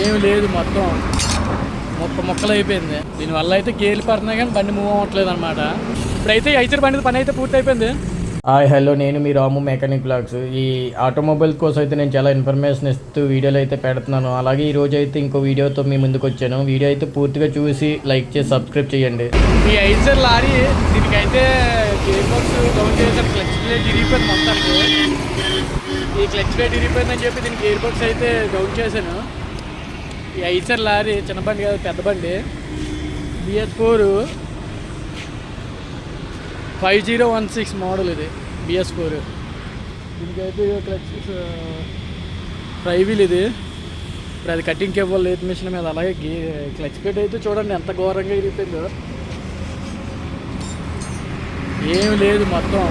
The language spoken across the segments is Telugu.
ఏమి లేదు మొత్తం. మొక్క మొక్కలు అయిపోయింది. దీనివల్ల అయితే గేలు పడుతున్నాయి కానీ బండి మూవ్ అవ్వట్లేదు అనమాట ఇప్పుడైతే ఐచర్ బండి పని అయితే పూర్తి అయిపోయింది. హాయ్ హలో నేను మీ రాము మెకానిక్ బ్లాగ్స్ ఈ ఆటోమొబైల్ కోసం అయితే నేను చాలా ఇన్ఫర్మేషన్ ఇస్తూ వీడియోలు అయితే పెడుతున్నాను. అలాగే ఈ రోజు అయితే ఇంకో వీడియోతో మీ ముందుకు వచ్చాను. వీడియో అయితే పూర్తిగా చూసి లైక్ చేసి సబ్స్క్రైబ్ చేయండి. ఈ ఐచర్ లారీ దీనికైతే గేర్ బాక్స్ డౌన్ చేశారు. క్లచ్ ప్లేట్ ఇరిగిపోయింది మొత్తానికి. ఈ క్లచ్ ప్లేట్ ఇరిగిపోయిందని చెప్పి దీనికి గేర్ బాక్స్ అయితే డౌన్ చేశాను. ఈ ఐచర్ లారీ చిన్న బండి కాదు పెద్ద బండి. BS four five zero one six model ఇది బిఎస్ ఫోర్. దీనికైతే క్లచ్ ఫ్రై వీల్ ఇది. ఇప్పుడు అది కటింగ్ ఇవ్వలేదు లేత్ మిషన్ మీద అలాగే క్లచ్ ప్లేట్ అయితే చూడండి ఎంత ఘోరంగా ఇరిగిపోయిందో ఏమి లేదు మొత్తం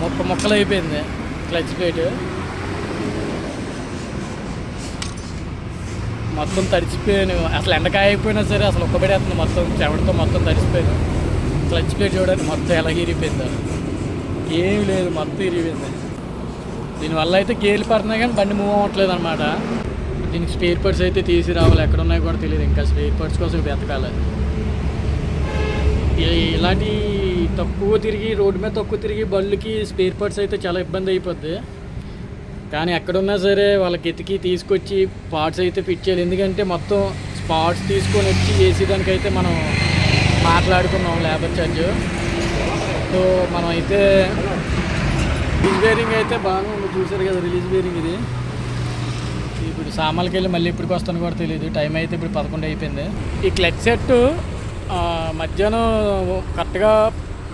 మొక్క మొక్కలు అయిపోయింది క్లచ్ ప్లేట్ మొత్తం తడిచిపోయాను. అసలు ఎండకాయ అయిపోయినా సరే అసలు ఒక్కబడేస్తుంది మొత్తం చెమటతో మొత్తం తడిచిపోయాను క్లచ్ ప్లేట్ చూడండి మొత్తం ఎలా ఇరిగిపోయింది ఏం లేదు మొత్తం ఇరిగిపోయింది దీనివల్ల అయితే గేలు పడుతున్నాయి కానీ బండి మూవ్ అవ్వట్లేదు అనమాట దీనికి స్పేర్ పార్ట్స్ అయితే తీసి రావాలి ఎక్కడ ఉన్నాయో కూడా తెలియదు. ఇంకా స్పేర్ పార్ట్స్ కోసం వెతకాలి. ఇలాంటి తక్కువ తిరిగి రోడ్డు మీద తక్కువ తిరిగి బళ్ళుకి స్పేర్ పార్ట్స్ అయితే చాలా ఇబ్బంది అయిపోద్ది. కానీ ఎక్కడున్నా సరే వాళ్ళకి ఎతికి తీసుకొచ్చి పార్ట్స్ అయితే ఫిట్ చేయాలి. ఎందుకంటే మొత్తం పార్ట్స్ తీసుకొని వచ్చి చేసేదానికైతే మనం మాట్లాడుకున్నాం లేబర్ ఛార్జ్ సో మనం అయితే రిలీజ్ బేరింగ్ అయితే బాగానే ఉంది. చూసారు కదా రిలీజ్ బేరింగ్ ఇది. ఇప్పుడు సామాన్లకి వెళ్ళి మళ్ళీ ఇప్పటికి వస్తాను కూడా తెలియదు. టైం అయితే ఇప్పుడు పదకొండు అయిపోయింది. ఈ క్లచ్ సెట్ మధ్యాహ్నం కరెక్ట్గా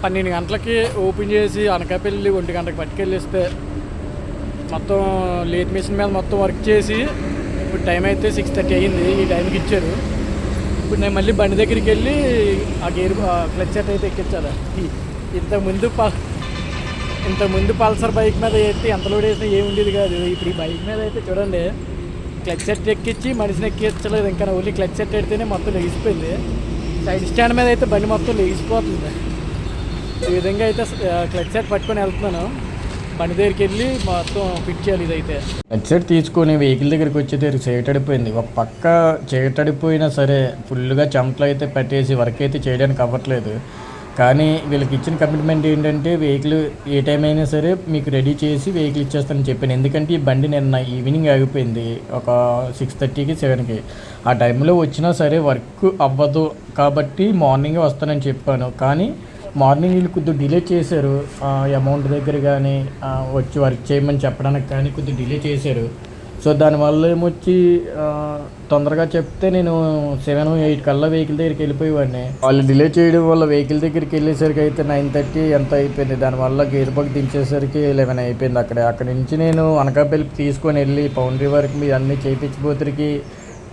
పన్నెండు గంటలకి ఓపెన్ చేసి అనకాపల్లి ఒంటి గంటకి పట్టుకెళ్ళిస్తే మొత్తం లేట్ మిషన్ మీద మొత్తం వర్క్ చేసి ఇప్పుడు టైం అయితే సిక్స్ థర్టీ అయ్యింది ఈ టైంకి ఇచ్చారు. ఇప్పుడు నేను మళ్ళీ బండి దగ్గరికి వెళ్ళి ఆ గేర్ క్లచ్ సెట్ అయితే ఎక్కించాలి. ఇంతకుముందు ప ఇంతకుముందు పల్సర్ బైక్ మీద ఎత్తి ఎంత లోడ్ వేసినా ఏమి ఉండేది కాదు. ఇప్పుడు ఈ బైక్ మీద అయితే చూడండి క్లచ్ సెట్ ఎక్కించి మనిషిని ఎక్కించలేదు. ఇంకా ఓన్లీ క్లచ్ సెట్ ఎడితేనే మొత్తం లెగిసిపోయింది. సైడ్ స్టాండ్ మీద అయితే బండి మొత్తం లెగిసిపోతుంది. ఈ విధంగా అయితే క్లచ్ సెట్ పట్టుకొని వెళ్తున్నాను. బండి దగ్గరికి వెళ్ళి మొత్తం ఫిట్ చేయాలి ఇదైతే. హెడ్సెట్ తీసుకొని వెహికల్ దగ్గరికి వచ్చేసరికి చేయటడిపోయింది ఒక పక్క చేయటడిపోయినా సరే ఫుల్గా చెమటలు అయితే పట్టేసి వర్క్ అయితే చేయడానికి అవ్వట్లేదు. కానీ వీళ్ళకి ఇచ్చిన కమిట్మెంట్ ఏంటంటే వెహికల్ ఏ టైం అయినా సరే మీకు రెడీ చేసి వెహికల్ ఇచ్చేస్తానని చెప్పాను. ఎందుకంటే ఈ బండి నిన్న ఈవినింగ్ ఆగిపోయింది. ఒక సిక్స్ థర్టీకి సెవెన్కి. ఆ టైంలో వచ్చినా సరే వర్క్ అవ్వదు. కాబట్టి మార్నింగే వస్తానని చెప్పాను. కానీ మార్నింగ్ వీళ్ళు కొద్దిగా డిలే చేశారు. అమౌంట్ దగ్గర కానీ వచ్చి వర్క్ చేయమని చెప్పడానికి కానీ కొద్దిగా డిలే చేశారు. సో దానివల్ల ఏమొచ్చి తొందరగా చెప్తే నేను సెవెన్ ఎయిట్ కల్లా వెహికల్ దగ్గరికి వెళ్ళిపోయేవాడిని. వాళ్ళు డిలే చేయడం వల్ల వెహికల్ దగ్గరికి వెళ్ళేసరికి అయితే నైన్ థర్టీ ఎంత అయిపోయింది? దానివల్ల గేర్ బగ్ దించేసరికి లెవెన్ అయిపోయింది అక్కడ. అక్కడ నుంచి నేను అనకాపల్లి తీసుకొని వెళ్ళి పౌండరీ వరకు మీ అన్నీ చేయించిపోతురికి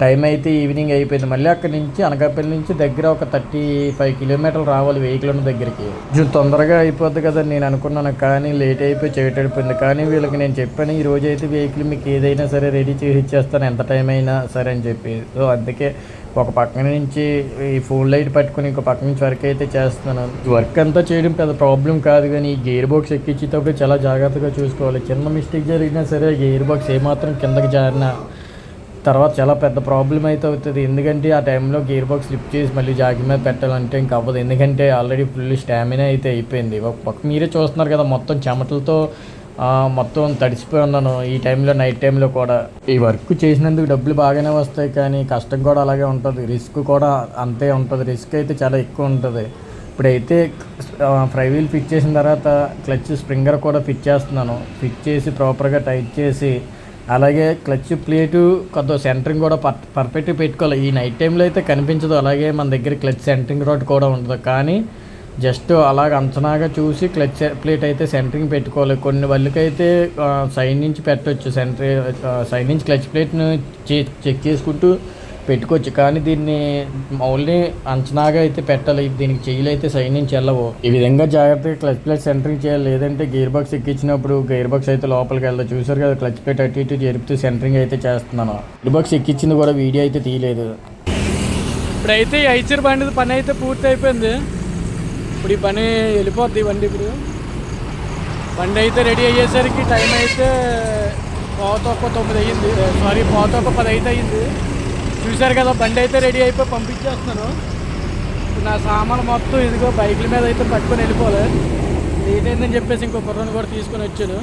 టైం అయితే ఈవినింగ్ అయిపోయింది. మళ్ళీ అక్కడి నుంచి అనకాపల్లి నుంచి దగ్గర ఒక థర్టీ ఫైవ్ కిలోమీటర్లు రావాలి వెహికల్ ఉన్న దగ్గరికి. కొంచెం తొందరగా అయిపోద్ది కదా నేను అనుకున్నాను. కానీ లేట్ అయిపోయి చేయటడిపోయింది కానీ వీళ్ళకి నేను చెప్పాను ఈ రోజు అయితే వెహికల్ మీకు ఏదైనా సరే రెడీ చేసి ఇచ్చేస్తాను. ఎంత టైం అయినా సరే అని చెప్పి. సో అందుకే ఒక పక్క నుంచి ఈ ఫోన్ లైట్ పట్టుకుని ఇంకో పక్క నుంచి వర్క్ అయితే చేస్తున్నాను. వర్క్ అంతా చేయడం పెద్ద ప్రాబ్లం కాదు కానీ ఈ గేర్ బాక్స్ ఎక్కించేటప్పుడు చాలా జాగ్రత్తగా చూసుకోవాలి. చిన్న మిస్టేక్ జరిగినా సరే గేర్ బాక్స్ ఏమాత్రం కిందకి జారినా తర్వాత చాలా పెద్ద ప్రాబ్లం అయితే అవుతుంది. ఎందుకంటే ఆ టైంలో గేర్ బాక్స్ స్లిప్ చేసి మళ్ళీ జాకి మీద పెట్టాలంటే ఇంకా అవ్వదు. ఎందుకంటే ఆల్రెడీ ఫుల్ స్టామినా అయితే అయిపోయింది. ఒక పక్క మీరే చూస్తున్నారు కదా మొత్తం చెమటలతో మొత్తం తడిసిపోయి ఉన్నాను. ఈ టైంలో నైట్ టైంలో కూడా. ఈ వర్క్ చేసినందుకు డబ్బులు బాగానే వస్తాయి కానీ కష్టం కూడా అలాగే ఉంటుంది. రిస్క్ కూడా అంతే ఉంటుంది. రిస్క్ అయితే చాలా ఎక్కువ ఉంటుంది. ఇప్పుడైతే ఫ్రై వీల్ ఫిట్ చేసిన తర్వాత క్లచ్ స్ప్రింగర్ కూడా ఫిట్ చేస్తున్నాను. ఫిట్ చేసి ప్రాపర్గా టైట్ చేసి అలాగే క్లచ్ ప్లేటు కొంత సెంటరింగ్ కూడా పర్ పర్ఫెక్ట్గా పెట్టుకోవాలి. ఈ నైట్ టైంలో అయితే కనిపించదు. అలాగే మన దగ్గర క్లచ్ సెంటరింగ్ రాడ్ కూడా ఉండదు. కానీ జస్ట్ అలాగ అంచనాగా చూసి క్లచ్ ప్లేట్ అయితే సెంటరింగ్ పెట్టుకోవాలి. కొన్ని వాళ్ళకైతే సైడ్ నుంచి పెట్టవచ్చు సెంటర్ సైడ్ నుంచి క్లచ్ ప్లేట్ను చెక్ చేసుకుంటూ పెట్టుకోవచ్చు. కానీ దీన్ని ఓన్లీ అంచనాగా అయితే పెట్టాలి. దీనికి చెయ్యలు అయితే సైడ్ నుంచి వెళ్ళవు ఈ విధంగా జాగ్రత్తగా క్లచ్ ప్లేట్ సెంటరింగ్ చేయాలి. లేదంటే గేర్ బాక్స్ ఎక్కించినప్పుడు గేర్ బాక్స్ అయితే లోపలికి వెళ్తా చూసారు కదా క్లచ్ ప్లేట్ అటు ఇటు జరుపుతూ సెంటరింగ్ అయితే చేస్తున్నాను. గేర్ బాక్స్ ఎక్కించింది కూడా వీడియో అయితే తీయలేదు. ఇప్పుడైతే ఈ ఐచర్ బండి పని అయితే పూర్తి అయిపోయింది ఇప్పుడు ఈ పని వెళ్ళిపోద్ది ఈ బండి ఇప్పుడు. బండి అయితే రెడీ అయ్యేసరికి టైం అయితే పావుతో ఒక తొమ్మిది అయ్యింది. సారీ పావుతో ఒక పది అయితే అయ్యింది. చూశారు కదా బండి అయితే రెడీ అయిపోయి పంపించేస్తున్నాను ఇప్పుడు నా సామాన్ మొత్తం ఇదిగో బైకుల మీద అయితే పట్టుకొని వెళ్ళిపోలేదు లేట్ అయిందని చెప్పేసి ఇంకో కుర్రను కూడా తీసుకొని వచ్చాను.